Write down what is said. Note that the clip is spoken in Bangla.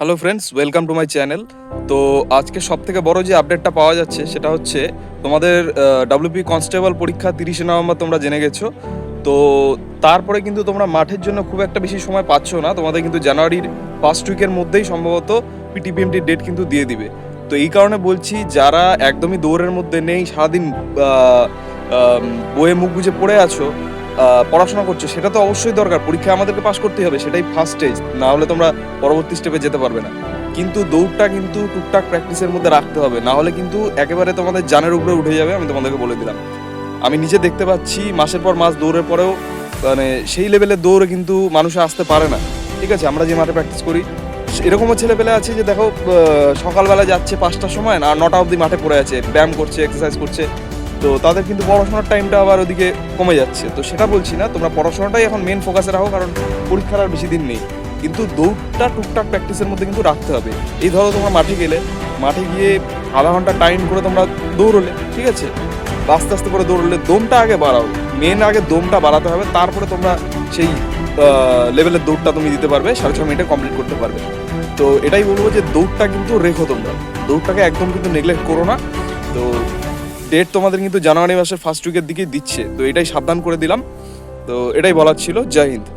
Hello friends welcome to my channel তো আজকে সব থেকে বড় যে আপডেটটা পাওয়া যাচ্ছে, সেটা হচ্ছে তোমাদের ডাব্লিউপি কনস্টেবল পরীক্ষা তিরিশে নভেম্বর তোমরা জেনে গেছো। তো তারপরে কিন্তু তোমরা মাঠের জন্য খুব একটা বেশি সময় পাচ্ছ না। তোমাদের কিন্তু জানুয়ারির ফার্স্ট উইকের মধ্যেই সম্ভবত পিটিপিএমটির ডেট কিন্তু দিয়ে দিবে। তো এই কারণে বলছি, যারা একদমই দৌড়ের মধ্যে নেই, সারাদিন বয়ে মুখ বুঝে পড়ে আছো পড়াশোনা করছ, সেটা তো অবশ্যই দরকার। পরীক্ষা আমাদেরকে পাশ করতে হবে, সেটাই ফার্স্ট স্টেজ না হলে তোমরা পরবর্তী স্টেপে যেতে পারবে না। কিন্তু দৌড়টা কিন্তু টুকটাক প্র্যাকটিসের মধ্যে রাখতে হবে, না হলে কিন্তু একেবারে তোমাদের জানের উপরে উঠে যাবে, আমি তোমাদেরকে বলে দিলাম। আমি নিজে দেখতে পাচ্ছি, মাসের পর মাস দৌড়ের পরেও মানে সেই লেভেলের দৌড়ে কিন্তু মানুষে আসতে পারে না। ঠিক আছে, আমরা যে মাঠে প্র্যাকটিস করি, এরকমও ছেলেপেলে আছে যে দেখো সকালবেলা যাচ্ছে পাঁচটার সময় না নটা অবধি মাঠে পড়ে আছে, ব্যায়াম করছে এক্সারসাইজ করছে। তো তাদের কিন্তু পড়াশোনার টাইমটা আবার ওদিকে কমে যাচ্ছে। তো সেটা বলছি না, তোমরা পড়াশোনাটাই এখন মেন ফোকাসে রাখো, কারণ পরীক্ষার আর বেশি দিন নেই। কিন্তু দৌড়টা, টুকটাক প্র্যাকটিসের মধ্যে কিন্তু রাখতে হবে। এই ধরো তোমরা মাঠে গেলে, মাঠে গিয়ে আধা ঘণ্টা টাইম করে তোমরা দৌড়লে, ঠিক আছে? আস্তে আস্তে করে দৌড়লে দমটা আগে বাড়াও। মেন আগে দমটা বাড়াতে হবে, তারপরে তোমরা সেই লেভেলের দৌড়টা তুমি দিতে পারবে, সাড়ে ছ মিনিটে কমপ্লিট করতে পারবে। তো এটাই বলব যে দৌড়টা কিন্তু রেখো তোমরা। দৌড়টাকে একদম কিন্তু নেগলেক্ট করো না। তো ডেট তোমাদের কিন্তু জানুয়ারি মাসের ফার্স্ট উইকের দিকেই দিচ্ছে। তো এটাই সাবধান করে দিলাম। তো এটাই বলার ছিল। জয় হিন্দ।